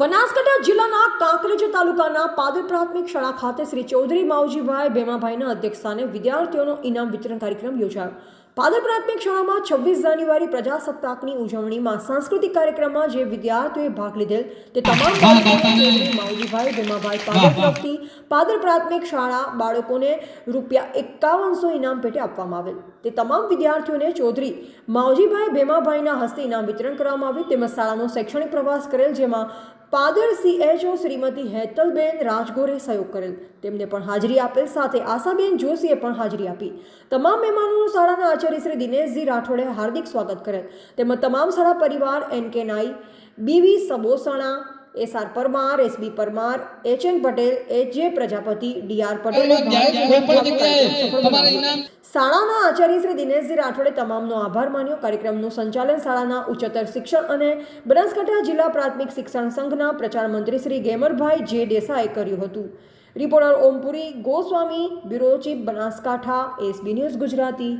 બનાસકાંઠા જિલ્લાના કાંકરેજ તાલુકાના પાદર પ્રાથમિક શાળા ખાતે શ્રી ચૌધરી માવજીભાઈ ભેમાભાઈના અધ્યક્ષસ્થાને વિદ્યાર્થીઓનો ઇનામ વિતરણ કાર્યક્રમ યોજાયો. પાદર પ્રાથમિક શાળામાં છવ્વીસ જાન્યુઆરી પ્રજાસત્તાકની ઉજવણીમાં સાંસ્કૃતિક કાર્યક્રમમાં જે વિદ્યાર્થીઓએ ભાગ લીધેલ તે તમામ માવજીભાઈ ભેમાભાઈ પાદર તરફથી પાદર પ્રાથમિક શાળા બાળકોને રૂપિયા એકાવનસો ઇનામ પેટે આપવામાં આવેલ. તે તમામ વિદ્યાર્થીઓને ચૌધરી માવજીભાઈ ભેમાભાઈના હસ્તે ઇનામ વિતરણ કરવામાં આવ્યું. તેમજ શાળાનો શૈક્ષણિક પ્રવાસ કરેલ જેમાં પાદર સીએચઓ શ્રીમતી હેતલબેન રાજગોરે સહયોગ કરેલ. તેમને પણ હાજરી આપેલ સાથે આશાબેન જોશીએ પણ હાજરી આપી. તમામ મહેમાનોનું શાળાના આચાર્ય શ્રી દિનેશજી રાઠોડે હાર્દિક સ્વાગત કરેલ. તેમજ તમામ શાળા પરિવાર N K Nai BV Sabosana S R Parmar SB Parmar H N Patel H J Prajapati D R Patel શાળાના આચાર્ય શ્રી દિનેશજી રાઠોડે તમામનો આભાર માન્યો. કાર્યક્રમનું સંચાલન શાળાના ઉચ્ચતર શિક્ષણ અને બનાસકાંઠા જિલ્લા પ્રાથમિક શિક્ષણ સંઘના પ્રચાર મંત્રી શ્રી ગેમરભાઈ જે દેસાએ કર્યું હતું. Reporter Ompuri Goswami, bureau chief Banaskantha, SB News Gujarati.